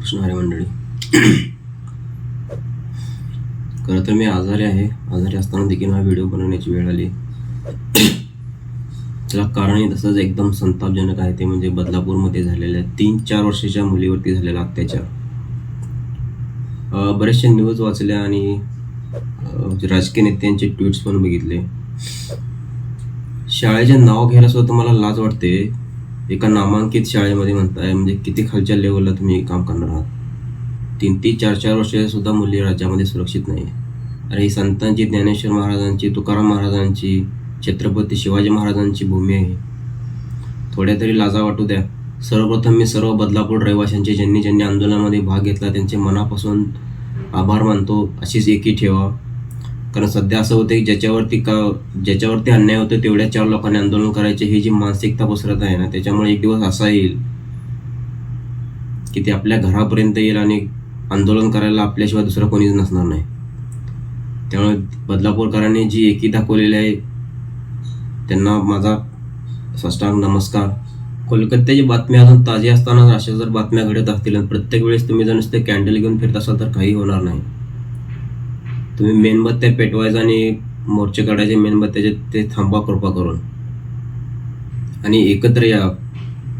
कृष्ण हरे मंडळी. खरं तर मी आजारी आहे. आजारी असताना देखील हा व्हिडिओ बनवण्याची वेळ आली. त्याला कारणही तसंच एकदम संतापजनक आहे ते म्हणजे बदलापूरमध्ये झालेल्या तीन चार वर्षाच्या मुलीवरती झालेला अत्याचार. बरेचसे न्यूज वाचल्या आणि राजकीय नेत्यांचे ट्विट्स पण बघितले. शाळेचे नाव घ्यायला सुद्धा तुम्हाला लाज वाटते. एका नामांकित शाळेमध्ये म्हणताय म्हणजे किती खालच्या लेवलला तुम्ही काम करणार आहात? तीन तीन चार चार वर्ष सुद्धा मुली राज्यामध्ये सुरक्षित नाही अरे ही संतांची ज्ञानेश्वर महाराजांची तुकाराम महाराजांची छत्रपती शिवाजी महाराजांची भूमी आहे. थोड्या तरी लाजा वाटू द्या. सर्वप्रथम मी सर्व बदलापूर रहिवाशांचे ज्यांनी ज्यांनी आंदोलनामध्ये भाग घेतला. त्यांचे मनापासून आभार मानतो. अशीच एकी ठेवा. कारण सध्या असं होतं की ज्याच्यावरती का ज्याच्यावरती अन्याय होतो तेवढ्या चार लोकांनी आंदोलन करायचे ही जी मानसिकता पसरत आहे ना त्याच्यामुळे एक दिवस असा येईल की ते आपल्या घरापर्यंत येईल आणि आंदोलन करायला आपल्याशिवाय दुसरं कोणीच नसणार नाही. त्यामुळे बदलापूरकरांनी जी एकी दाखवलेली आहे त्यांना माझा साष्टांग नमस्कार. कोलकात्याची बातम्या अजून ताजी असताना अशा जर बातम्या घडत असतील आणि प्रत्येक वेळेस तुम्ही जर नुसते कॅन्डल घेऊन फिरत असाल तर काही होणार नाही. तुम्ही मेणबत्त्या पेटवायचा आणि मोर्चे काढायचे मेणबत्त्याचे ते थांबवा कृपा करून. आणि एकत्र या.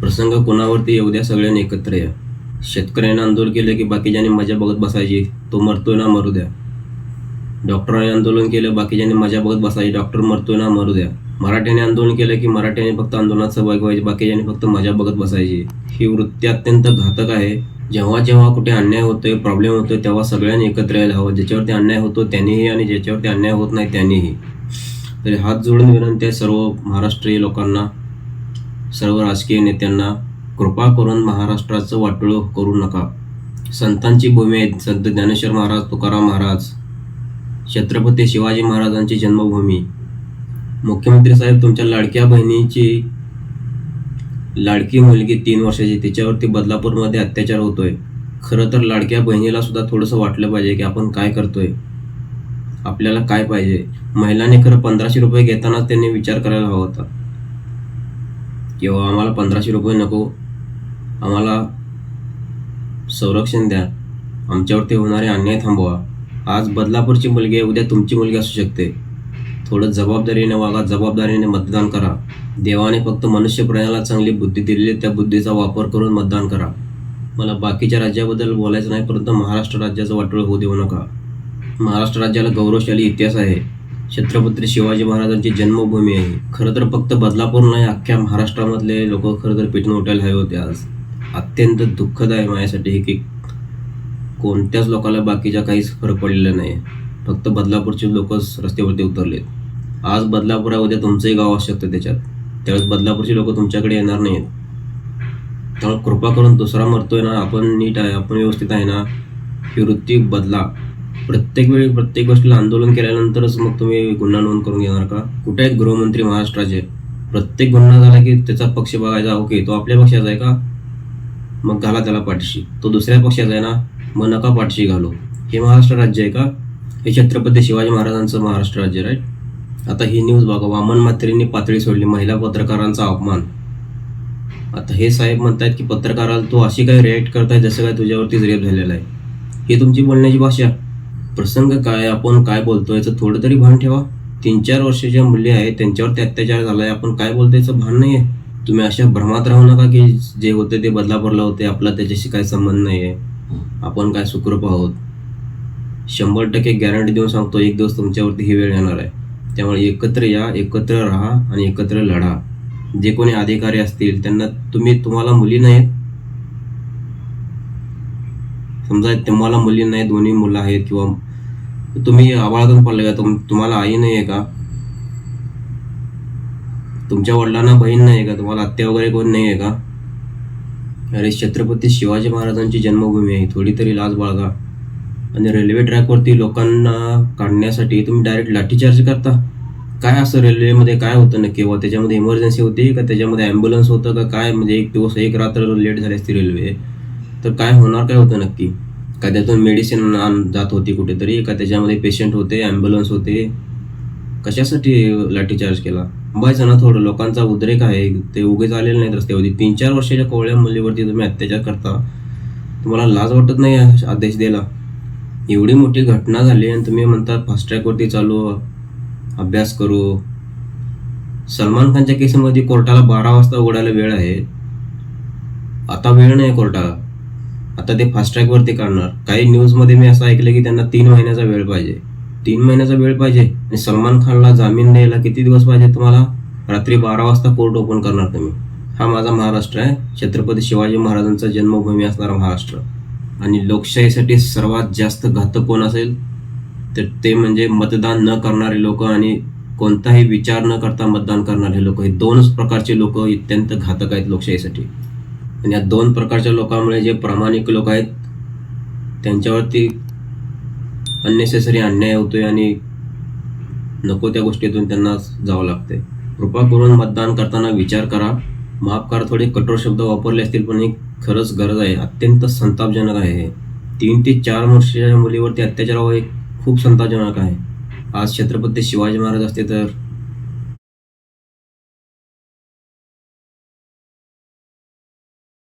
प्रसंग कोणावरती येऊ द्या सगळ्यांनी एकत्र या. शेतकऱ्यांनी आंदोलन केलं की बाकीच्यांनी मजा बघत बसायची. तो मरतोय ना मरू द्या. डॉक्टरांनी आंदोलन केलं बाकीच्यांनी मजा बघत बसायची. डॉक्टर मरतोय ना मरू द्या. मराठ्याने आंदोलन केलं की मराठ्याने फक्त आंदोलनात सहभागी व्हायचे बाकीच्यांनी फक्त मजा बघत बसायची. ही वृत्ती अत्यंत घातक आहे. जेव्हा जेव्हा कुठे अन्याय होतोय प्रॉब्लेम होतोय तेव्हा सगळ्यांनी एकत्र यायला हवं. ज्याच्यावरती अन्याय होतो त्यांनीही आणि ज्याच्यावरती अन्याय होत नाही त्यांनीही. तरी हात जोडून विनंती आहे सर्व महाराष्ट्रीय लोकांना सर्व राजकीय नेत्यांना कृपा करून महाराष्ट्राचं वाटोळ करू नका. संतांची भूमी आहे संत ज्ञानेश्वर महाराज तुकाराम महाराज छत्रपती शिवाजी महाराजांची जन्मभूमी. मुख्यमंत्री साहेब तुमच्या लाडक्या बहिणीची लाडकी मुलगी तीन वर्षाची तिच्यावरती बदलापूरमध्ये अत्याचार होतोय. खरं तर लाडक्या बहिणीला सुद्धा थोडंसं वाटलं पाहिजे की आपण काय करतोय. आपल्याला काय पाहिजे? महिलांनी खरं पंधराशे रुपये घेतानाच त्यांनी विचार करायला हवा होता. किंवा आम्हाला पंधराशे रुपये नको. आम्हाला संरक्षण द्या. आमच्यावरती होणारे अन्याय थांबवा. आज बदलापूरची मुलगी आहे उद्या तुमची मुलगी असू शकते. थोडं जबाबदारीने वागा जबाबदारीने मतदान करा. देवाने फक्त मनुष्य प्राण्याला चांगली बुद्धी दिलेली त्या बुद्धीचा वापर करून मतदान करा. मला बाकीच्या राज्याबद्दल बोलायचं नाही परंतु महाराष्ट्र राज्याचं वाटोळ होऊ देऊ नका. महाराष्ट्र राज्याला गौरवशाली इतिहास आहे. छत्रपती शिवाजी महाराजांची जन्मभूमी आहे. खरं तर फक्त बदलापूर नाही अख्ख्या महाराष्ट्रामधले लोक खरं तर पेटून उठायला हवे होते आज. अत्यंत दुःखद आहे माझ्यासाठी हे की कोणत्याच लोकाला बाकीच्या काहीच फरक पडलेला नाही. फक्त बदलापूरचे लोकच रस्त्यावरती उतरलेत. आज बदलापूर आहे उद्या तुमचंही गाव असू शकतं त्याच्यात. त्यावेळेस बदलापूरचे लोक तुमच्याकडे येणार नाहीत. त्यामुळे कृपा करून दुसरा मरतोय ना आपण नीट आहे आपण व्यवस्थित आहे ना ही वृत्ती बदला. प्रत्येक वेळी प्रत्येक गोष्टीला आंदोलन केल्यानंतरच मग तुम्ही गुन्हा नोंद करून घेणार का? कुठे आहेत गृहमंत्री महाराष्ट्राचे? प्रत्येक गुन्हा झाला की त्याचा पक्ष बघायचा ओके तो आपल्या पक्षाचा आहे का? मग घाला त्याला पाठीशी. तो दुसऱ्या पक्षाचा आहे ना मग नका पाठीशी घालो. हे महाराष्ट्र राज्य आहे का? हे छत्रपती शिवाजी महाराजांचं महाराष्ट्र राज्य राईट आता ही न्यूज बघा वामन म्हात्रेंनी पातळी सोडली महिला पत्रकारांचा अपमान. आता हे साहेब म्हणतायत की पत्रकाराला तू अशी काय रिॲक्ट करताय जसं काय तुझ्यावरतीच रेप झालेला आहे. ही तुमची बोलण्याची भाषा. प्रसंग काय आपण काय बोलतो याचं थोडं तरी भान ठेवा. तीन चार वर्षाच्या मुली आहे त्यांच्यावरती अत्याचार झाला आहे आपण काय बोलतो याचं भान नाही आहे तुम्ही अशा भ्रमात राहू नका की जे होते ते बदलापूरला होते आपला त्याच्याशी काय संबंध नाही आहे आपण काय सुखरूप आहोत. शंभर टक्के गॅरंटी देऊन सांगतो एक दिवस तुमच्यावरती ही वेळ येणार आहे. त्यामुळे एकत्र या एकत्र राहा आणि एकत्र लढा. जे कोणी अधिकारी असतील त्यांना तुम्ही तुम्हाला मुली नाहीत. समजा तुम्हाला मुली नाही दोन्ही मुलं आहेत किंवा तुम्ही आवाळातून पडले का? तुम तुम्हाला आई नाही आहे का? तुमच्या वडिलांना बहीण नाही आहे का? तुम्हाला आत्या वगैरे कोण नाही आहे का? अरे छत्रपती शिवाजी महाराजांची जन्मभूमी आहे. थोडी तरी लाज बाळगा. आणि रेल्वे ट्रॅकवरती लोकांना काढण्यासाठी तुम्ही डायरेक्ट लाठीचार्ज करता. काय असं रेल्वेमध्ये काय होतं नक्की? व त्याच्यामध्ये इमर्जन्सी होती का? त्याच्यामध्ये ॲम्ब्युलन्स होतं का? काय? म्हणजे एक दिवस एक रात्र लेट झाली असती रेल्वे तर काय होणार काय होतं नक्की? का त्यातून मेडिसिन जात होती कुठेतरी? का त्याच्यामध्ये पेशंट होते ॲम्ब्युलन्स होते? कशासाठी लाठीचार्ज केला? बघायचं ना थोडं लोकांचा उद्रेक आहे. ते उगेच आलेले नाहीत रस्त्यावरती. तीन चार वर्षाच्या कोवळ्या मुलीवरती तुम्ही अत्याचार करता. तुम्हाला लाज वाटत नाही आदेश द्यायला? एवढी मोठी घटना झाली आणि तुम्ही म्हणता फास्ट ट्रॅकवरती चालू अभ्यास करू. सलमान खानच्या केसमध्ये कोर्टाला बारा वाजता उघडायला वेळ आहे. आता वेळ नाही कोर्टाला. आता ते फास्ट ट्रॅकवरती काढणार काही न्यूजमध्ये मी असं ऐकलं की त्यांना तीन महिन्याचा वेळ पाहिजे. तीन महिन्याचा वेळ पाहिजे. आणि सलमान खानला जामीन द्यायला किती दिवस पाहिजे तुम्हाला? रात्री बारा वाजता कोर्ट ओपन करणार तुम्ही. हा माझा महाराष्ट्र आहे. छत्रपती शिवाजी महाराजांचा जन्मभूमी असणारा महाराष्ट्र. आणि लोकशाहीसाठी सर्वात जास्त घातक कोण असेल? तर ते म्हणजे मतदान न करणारे लोक आणि कोणताही विचार न करता मतदान करणारे लोक. हे दोनच प्रकारचे लोक अत्यंत घातक आहेत लोकशाहीसाठी. आणि या दोन प्रकारच्या लोकांमुळे जे प्रामाणिक लोक आहेत त्यांच्यावरती अननेसेसरी अन्याय होतोय आणि नको त्या गोष्टीतून त्यांना जावं लागते कृपा करून मतदान करताना विचार करा. माफ करा थोडे कठोर शब्द वापरले असतील पण ही खरंच गरज आहे. अत्यंत संतापजनक आहे हे. तीन ते चार वर्षाच्या मुलीवरती अत्याचार व्हावं हे खूप संतापजनक आहे. आज छत्रपती शिवाजी महाराज असते तर